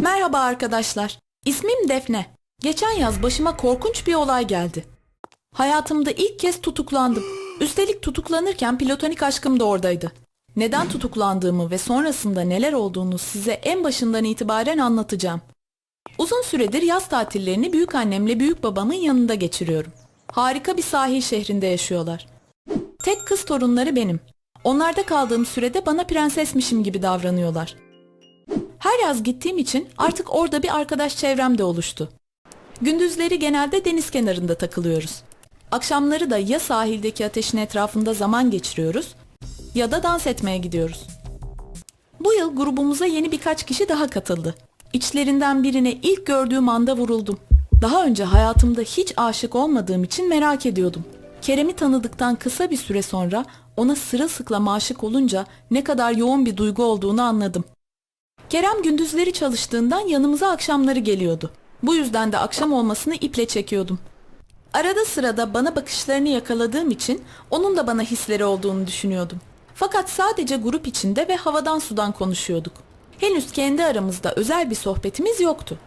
Merhaba arkadaşlar. İsmim Defne. Geçen yaz başıma korkunç bir olay geldi. Hayatımda ilk kez tutuklandım. Üstelik tutuklanırken platonik aşkım da oradaydı. Neden tutuklandığımı ve sonrasında neler olduğunu size en başından itibaren anlatacağım. Uzun süredir yaz tatillerini büyük annemle büyük babamın yanında geçiriyorum. Harika bir sahil şehrinde yaşıyorlar. Tek kız torunları benim. Onlarda kaldığım sürede bana prensesmişim gibi davranıyorlar. Her yaz gittiğim için artık orada bir arkadaş çevrem de oluştu. Gündüzleri genelde deniz kenarında takılıyoruz. Akşamları da ya sahildeki ateşin etrafında zaman geçiriyoruz ya da dans etmeye gidiyoruz. Bu yıl grubumuza yeni birkaç kişi daha katıldı. İçlerinden birine ilk gördüğüm anda vuruldum. Daha önce hayatımda hiç aşık olmadığım için merak ediyordum. Kerem'i tanıdıktan kısa bir süre sonra ona sırılsıklam aşık olunca ne kadar yoğun bir duygu olduğunu anladım. Kerem gündüzleri çalıştığından yanımıza akşamları geliyordu. Bu yüzden de akşam olmasını iple çekiyordum. Arada sırada bana bakışlarını yakaladığım için onun da bana hisleri olduğunu düşünüyordum. Fakat sadece grup içinde ve havadan sudan konuşuyorduk. Henüz kendi aramızda özel bir sohbetimiz yoktu.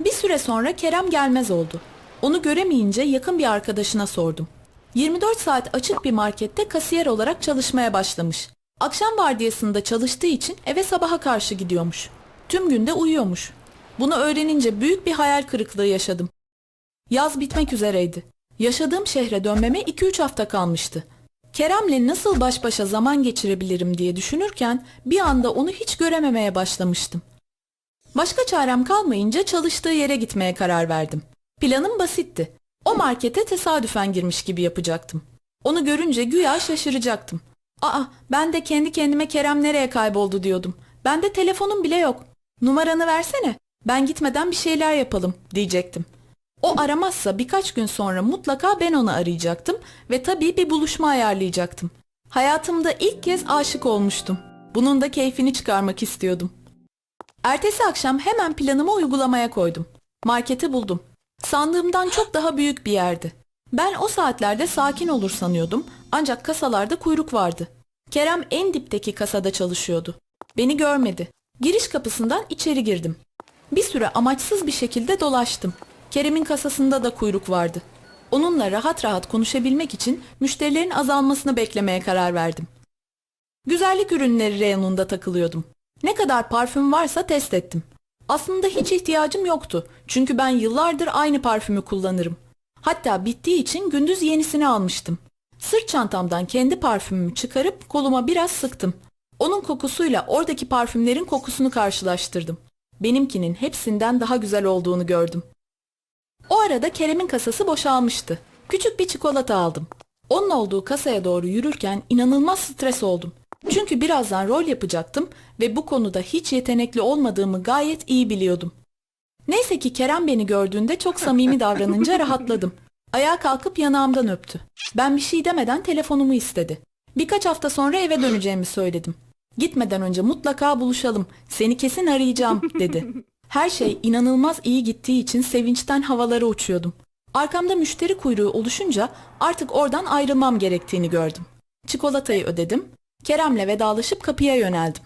Bir süre sonra Kerem gelmez oldu. Onu göremeyince yakın bir arkadaşına sordum. 24 saat açık bir markette kasiyer olarak çalışmaya başlamış. Akşam vardiyasında çalıştığı için eve sabaha karşı gidiyormuş. Tüm günde uyuyormuş. Bunu öğrenince büyük bir hayal kırıklığı yaşadım. Yaz bitmek üzereydi. Yaşadığım şehre dönmeme 2-3 hafta kalmıştı. Kerem'le nasıl baş başa zaman geçirebilirim diye düşünürken bir anda onu hiç görememeye başlamıştım. Başka çarem kalmayınca çalıştığı yere gitmeye karar verdim. Planım basitti. O markete tesadüfen girmiş gibi yapacaktım. Onu görünce güya şaşıracaktım. Aa ben de kendi kendime Kerem nereye kayboldu diyordum. Bende telefonum bile yok. Numaranı versene. Ben gitmeden bir şeyler yapalım diyecektim. O aramazsa birkaç gün sonra mutlaka ben onu arayacaktım ve tabii bir buluşma ayarlayacaktım. Hayatımda ilk kez aşık olmuştum. Bunun da keyfini çıkarmak istiyordum. Ertesi akşam hemen planımı uygulamaya koydum. Marketi buldum. Sandığımdan çok daha büyük bir yerdi. Ben o saatlerde sakin olur sanıyordum ancak kasalarda kuyruk vardı. Kerem en dipteki kasada çalışıyordu. Beni görmedi. Giriş kapısından içeri girdim. Bir süre amaçsız bir şekilde dolaştım. Kerem'in kasasında da kuyruk vardı. Onunla rahat rahat konuşabilmek için müşterilerin azalmasını beklemeye karar verdim. Güzellik ürünleri reyonunda takılıyordum. Ne kadar parfüm varsa test ettim. Aslında hiç ihtiyacım yoktu. Çünkü ben yıllardır aynı parfümü kullanırım. Hatta bittiği için gündüz yenisini almıştım. Sırt çantamdan kendi parfümümü çıkarıp koluma biraz sıktım. Onun kokusuyla oradaki parfümlerin kokusunu karşılaştırdım. Benimkinin hepsinden daha güzel olduğunu gördüm. O arada Kerem'in kasası boşalmıştı. Küçük bir çikolata aldım. Onun olduğu kasaya doğru yürürken inanılmaz stres oldum. Çünkü birazdan rol yapacaktım ve bu konuda hiç yetenekli olmadığımı gayet iyi biliyordum. Neyse ki Kerem beni gördüğünde çok samimi davranınca rahatladım. Ayağa kalkıp yanağımdan öptü. Ben bir şey demeden telefonumu istedi. Birkaç hafta sonra eve döneceğimi söyledim. Gitmeden önce mutlaka buluşalım. Seni kesin arayacağım dedi. Her şey inanılmaz iyi gittiği için sevinçten havalara uçuyordum. Arkamda müşteri kuyruğu oluşunca artık oradan ayrılmam gerektiğini gördüm. Çikolatayı ödedim. Kerem'le vedalaşıp kapıya yöneldim.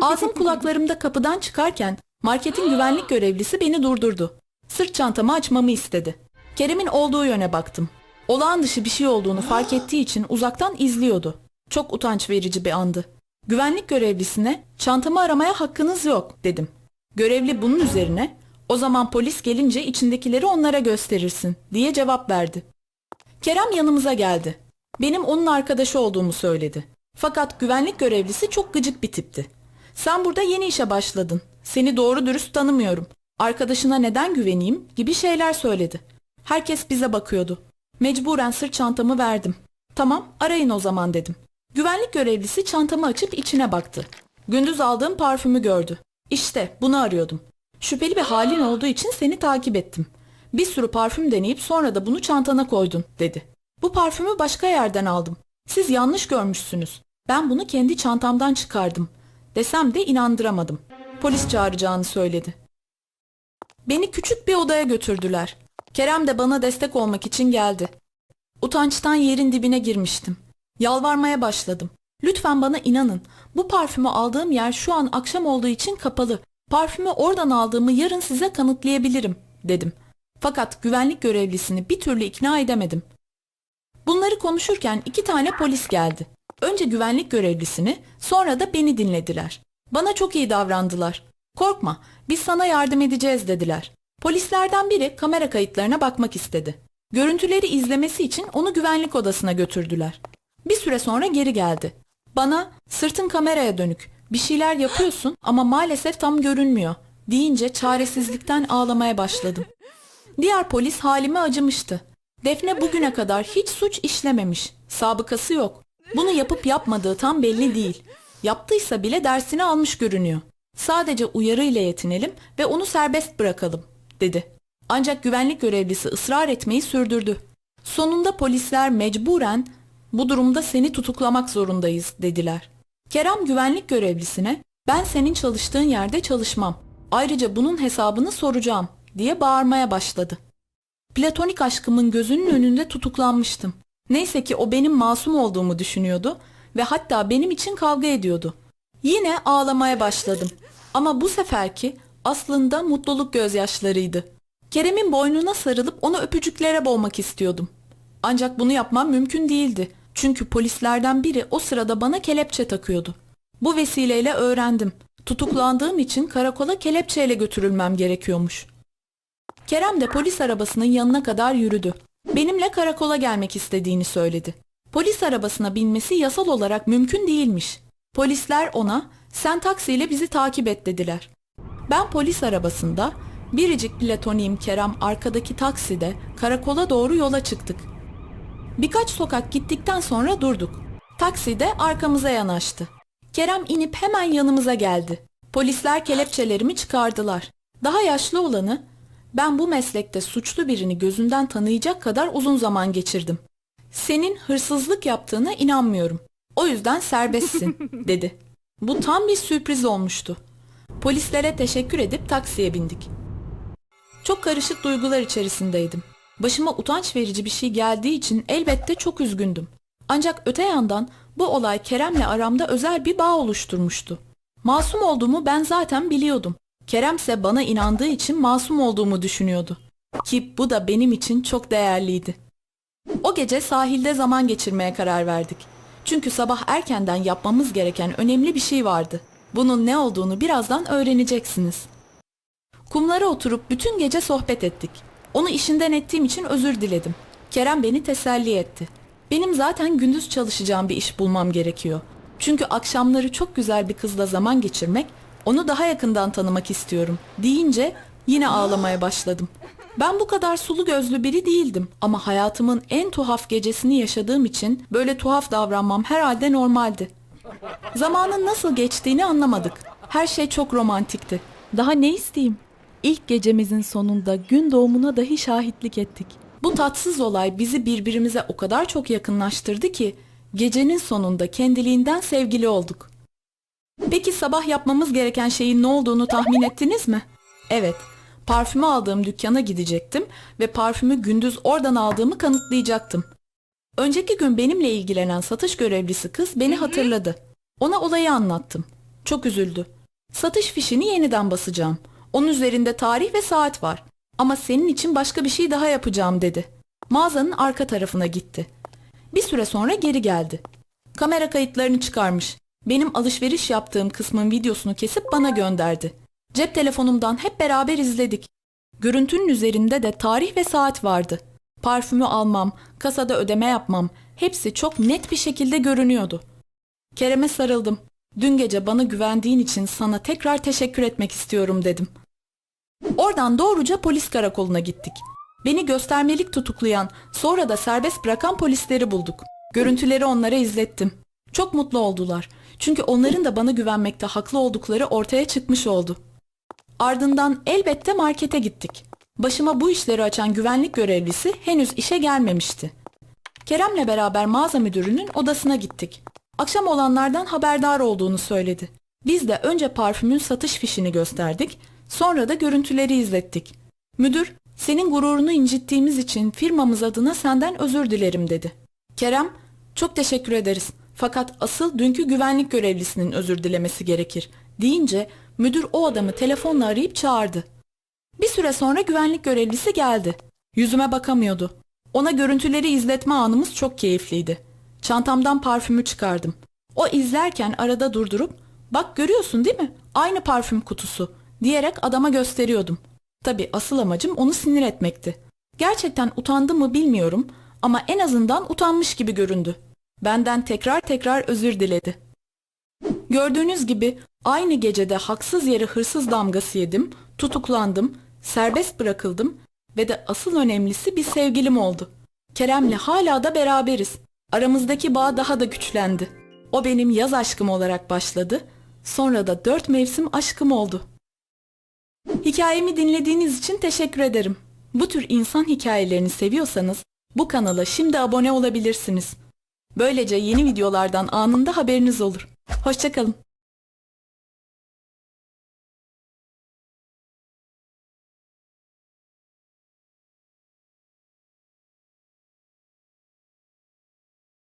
Ağzım kulaklarımda kapıdan çıkarken marketin güvenlik görevlisi beni durdurdu. Sırt çantamı açmamı istedi. Kerem'in olduğu yöne baktım. Olağan dışı bir şey olduğunu fark ettiği için uzaktan izliyordu. Çok utanç verici bir andı. Güvenlik görevlisine çantamı aramaya hakkınız yok dedim. Görevli bunun üzerine o zaman polis gelince içindekileri onlara gösterirsin diye cevap verdi. Kerem yanımıza geldi. Benim onun arkadaşı olduğumu söyledi. Fakat güvenlik görevlisi çok gıcık bir tipti. Sen burada yeni işe başladın. Seni doğru dürüst tanımıyorum. Arkadaşına neden güveneyim gibi şeyler söyledi. Herkes bize bakıyordu. Mecburen sırt çantamı verdim. Tamam arayın o zaman dedim. Güvenlik görevlisi çantamı açıp içine baktı. Gündüz aldığım parfümü gördü. İşte bunu arıyordum. Şüpheli bir halin olduğu için seni takip ettim. Bir sürü parfüm deneyip sonra da bunu çantana koydun dedi. Bu parfümü başka yerden aldım. Siz yanlış görmüşsünüz. Ben bunu kendi çantamdan çıkardım. Desem de inandıramadım. Polis çağıracağını söyledi. Beni küçük bir odaya götürdüler. Kerem de bana destek olmak için geldi. Utançtan yerin dibine girmiştim. Yalvarmaya başladım. Lütfen bana inanın. Bu parfümü aldığım yer şu an akşam olduğu için kapalı. Parfümü oradan aldığımı yarın size kanıtlayabilirim dedim. Fakat güvenlik görevlisini bir türlü ikna edemedim. Bunları konuşurken iki tane polis geldi. Önce güvenlik görevlisini, sonra da beni dinlediler. Bana çok iyi davrandılar. Korkma, biz sana yardım edeceğiz dediler. Polislerden biri kamera kayıtlarına bakmak istedi. Görüntüleri izlemesi için onu güvenlik odasına götürdüler. Bir süre sonra geri geldi. Bana sırtın kameraya dönük, bir şeyler yapıyorsun ama maalesef tam görünmüyor deyince çaresizlikten ağlamaya başladım. Diğer polis halime acımıştı. Defne bugüne kadar hiç suç işlememiş. Sabıkası yok. Bunu yapıp yapmadığı tam belli değil. Yaptıysa bile dersini almış görünüyor. Sadece uyarı ile yetinelim ve onu serbest bırakalım, dedi. Ancak güvenlik görevlisi ısrar etmeyi sürdürdü. Sonunda polisler mecburen bu durumda seni tutuklamak zorundayız dediler. Kerem güvenlik görevlisine ben senin çalıştığın yerde çalışmam. Ayrıca bunun hesabını soracağım diye bağırmaya başladı. Platonik aşkımın gözünün önünde tutuklanmıştım. Neyse ki o benim masum olduğumu düşünüyordu ve hatta benim için kavga ediyordu. Yine ağlamaya başladım. Ama bu seferki aslında mutluluk gözyaşlarıydı. Kerem'in boynuna sarılıp onu öpücüklere boğmak istiyordum. Ancak bunu yapmam mümkün değildi. Çünkü polislerden biri o sırada bana kelepçe takıyordu. Bu vesileyle öğrendim. Tutuklandığım için karakola kelepçeyle götürülmem gerekiyormuş. Kerem de polis arabasının yanına kadar yürüdü. Benimle karakola gelmek istediğini söyledi. Polis arabasına binmesi yasal olarak mümkün değilmiş. Polisler ona sen taksiyle bizi takip et dediler. Ben polis arabasında biricik platoniğim Kerem arkadaki takside karakola doğru yola çıktık. Birkaç sokak gittikten sonra durduk. Taksi de arkamıza yanaştı. Kerem inip hemen yanımıza geldi. Polisler kelepçelerimi çıkardılar. Daha yaşlı olanı, ben bu meslekte suçlu birini gözünden tanıyacak kadar uzun zaman geçirdim. Senin hırsızlık yaptığına inanmıyorum. O yüzden serbestsin, dedi. Bu tam bir sürpriz olmuştu. Polislere teşekkür edip taksiye bindik. Çok karışık duygular içerisindeydim. Başıma utanç verici bir şey geldiği için elbette çok üzgündüm. Ancak öte yandan bu olay Kerem'le aramda özel bir bağ oluşturmuştu. Masum olduğumu ben zaten biliyordum. Kerem ise bana inandığı için masum olduğumu düşünüyordu. Ki bu da benim için çok değerliydi. O gece sahilde zaman geçirmeye karar verdik. Çünkü sabah erkenden yapmamız gereken önemli bir şey vardı. Bunun ne olduğunu birazdan öğreneceksiniz. Kumlara oturup bütün gece sohbet ettik. Onu işinden ettiğim için özür diledim. Kerem beni teselli etti. Benim zaten gündüz çalışacağım bir iş bulmam gerekiyor. Çünkü akşamları çok güzel bir kızla zaman geçirmek, onu daha yakından tanımak istiyorum deyince yine ağlamaya başladım. Ben bu kadar sulu gözlü biri değildim ama hayatımın en tuhaf gecesini yaşadığım için böyle tuhaf davranmam herhalde normaldi. Zamanın nasıl geçtiğini anlamadık. Her şey çok romantikti. Daha ne isteyeyim? İlk gecemizin sonunda gün doğumuna dahi şahitlik ettik. Bu tatsız olay bizi birbirimize o kadar çok yakınlaştırdı ki gecenin sonunda kendiliğinden sevgili olduk. Peki sabah yapmamız gereken şeyin ne olduğunu tahmin ettiniz mi? Evet, parfümü aldığım dükkana gidecektim ve parfümü gündüz oradan aldığımı kanıtlayacaktım. Önceki gün benimle ilgilenen satış görevlisi kız beni hatırladı. Ona olayı anlattım. Çok üzüldü. Satış fişini yeniden basacağım. Onun üzerinde tarih ve saat var. Ama senin için başka bir şey daha yapacağım dedi. Mağazanın arka tarafına gitti. Bir süre sonra geri geldi. Kamera kayıtlarını çıkarmış. Benim alışveriş yaptığım kısmın videosunu kesip bana gönderdi. Cep telefonumdan hep beraber izledik. Görüntünün üzerinde de tarih ve saat vardı. Parfümü almam, kasada ödeme yapmam, hepsi çok net bir şekilde görünüyordu. Kerem'e sarıldım. Dün gece bana güvendiğin için sana tekrar teşekkür etmek istiyorum dedim. Oradan doğruca polis karakoluna gittik. Beni göstermelik tutuklayan, sonra da serbest bırakan polisleri bulduk. Görüntüleri onlara izlettim. Çok mutlu oldular. Çünkü onların da bana güvenmekte haklı oldukları ortaya çıkmış oldu. Ardından elbette markete gittik. Başıma bu işleri açan güvenlik görevlisi henüz işe gelmemişti. Kerem'le beraber mağaza müdürünün odasına gittik. Akşam olanlardan haberdar olduğunu söyledi. Biz de önce parfümün satış fişini gösterdik, sonra da görüntüleri izlettik. Müdür, senin gururunu incittiğimiz için firmamız adına senden özür dilerim dedi. Kerem, çok teşekkür ederiz. Fakat asıl dünkü güvenlik görevlisinin özür dilemesi gerekir deyince müdür o adamı telefonla arayıp çağırdı. Bir süre sonra güvenlik görevlisi geldi. Yüzüme bakamıyordu. Ona görüntüleri izletme anımız çok keyifliydi. Çantamdan parfümü çıkardım. O izlerken arada durdurup bak görüyorsun değil mi? Aynı parfüm kutusu diyerek adama gösteriyordum. Tabi asıl amacım onu sinir etmekti. Gerçekten utandı mı bilmiyorum ama en azından utanmış gibi göründü. Benden tekrar tekrar özür diledi. Gördüğünüz gibi aynı gecede haksız yere hırsız damgası yedim, tutuklandım, serbest bırakıldım ve de asıl önemlisi bir sevgilim oldu. Kerem'le hala da beraberiz. Aramızdaki bağ daha da güçlendi. O benim yaz aşkım olarak başladı, sonra da dört mevsim aşkım oldu. Hikayemi dinlediğiniz için teşekkür ederim. Bu tür insan hikayelerini seviyorsanız bu kanala şimdi abone olabilirsiniz. Böylece yeni videolardan anında haberiniz olur. Hoşçakalın.